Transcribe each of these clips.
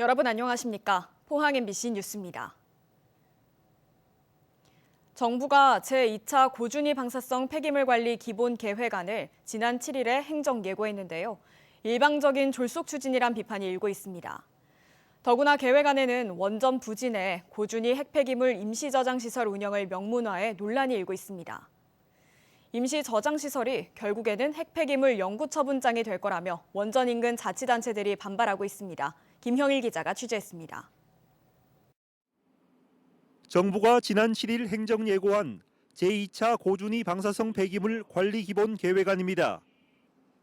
여러분 안녕하십니까? 포항 MBC 뉴스입니다. 정부가 제2차 고준위 방사성 폐기물 관리 기본 계획안을 지난 7일에 행정 예고했는데요. 일방적인 졸속 추진이란 비판이 일고 있습니다. 더구나 계획안에는 원전 부진에 고준위 핵폐기물 임시 저장 시설 운영을 명문화해 논란이 일고 있습니다. 임시 저장 시설이 결국에는 핵폐기물 영구 처분장이 될 거라며 원전 인근 자치단체들이 반발하고 있습니다. 김형일 기자가 취재했습니다. 정부가 지난 7일 행정 예고한 제2차 고준위 방사성 폐기물 관리 기본 계획안입니다.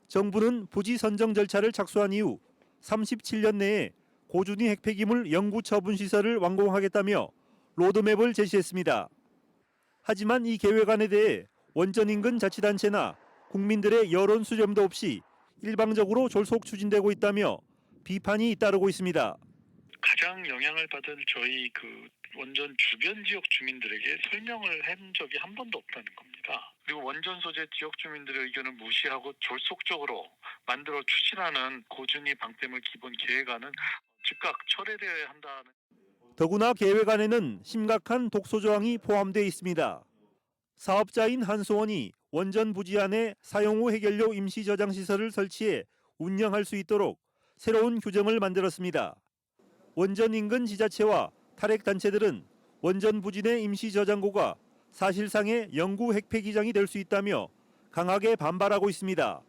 정부는 부지 선정 절차를 착수한 이후 37년 내에 고준위 핵폐기물 영구 처분 시설을 완공하겠다며 로드맵을 제시했습니다. 하지만 이 계획안에 대해 원전 인근 자치단체나 국민들의 여론 수렴도 없이 일방적으로 졸속 추진되고 있다며 비판이 잇따르고 있습니다. 가장 영향을 받은 저희 그 원전 주변 지역 주민들에게 설명을 한 적이 한 번도 없다는 겁니다. 그리고 원전 소재 지역 주민들의 의견을 무시하고 졸속적으로 만들어 추진하는 고준위 방패물 기본 계획안은 즉각 철회되어야 한다는 더구나 계획안에는 심각한 독소 조항이 포함되어 있습니다. 사업자인 한소원이 원전 부지 안에 사용 후 해결료 임시 저장 시설을 설치해 운영할 수 있도록 새로운 규정을 만들었습니다. 원전 인근 지자체와 탈핵 단체들은 원전 내 임시 저장고가 사실상의 영구 핵폐기장이 될 수 있다며 강하게 반발하고 있습니다.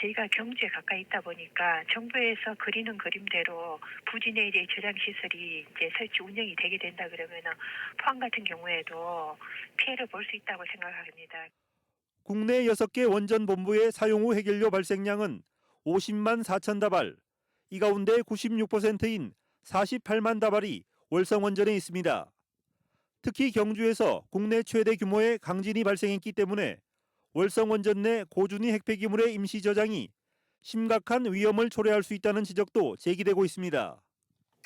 저희가 경주에 가까이 있다 보니까 정부에서 그리는 그림대로 내 이제 저장 시설이 이제 설치 운영이 되게 된다 그러면은 포항 같은 경우에도 피해를 볼 수 있다고 생각합니다. 국내 6개 원전 본부의 사용 후 해결료 발생량은 50만 4천 다발, 이 가운데 96%인 48만 다발이 월성 원전에 있습니다. 특히 경주에서 국내 최대 규모의 강진이 발생했기 때문에 월성 원전 내 고준위 핵폐기물의 임시 저장이 심각한 위험을 초래할 수 있다는 지적도 제기되고 있습니다.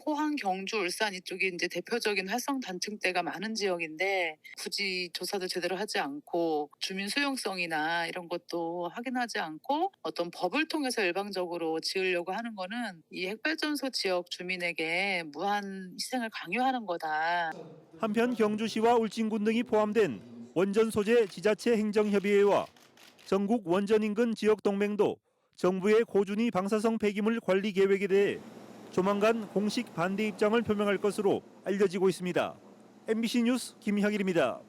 포항, 경주, 울산 이쪽이 이제 대표적인 활성 단층대가 많은 지역인데 굳이 조사도 제대로 하지 않고 주민 수용성이나 이런 것도 확인하지 않고 어떤 법을 통해서 일방적으로 지으려고 하는 거는 이 핵발전소 지역 주민에게 무한 희생을 강요하는 거다. 한편 경주시와 울진군 등이 포함된 원전 소재 지자체 행정협의회와 전국 원전 인근 지역 동맹도 정부의 고준위 방사성 폐기물 관리 계획에 대해 조만간 공식 반대 입장을 표명할 것으로 알려지고 있습니다. MBC 뉴스 김형일입니다.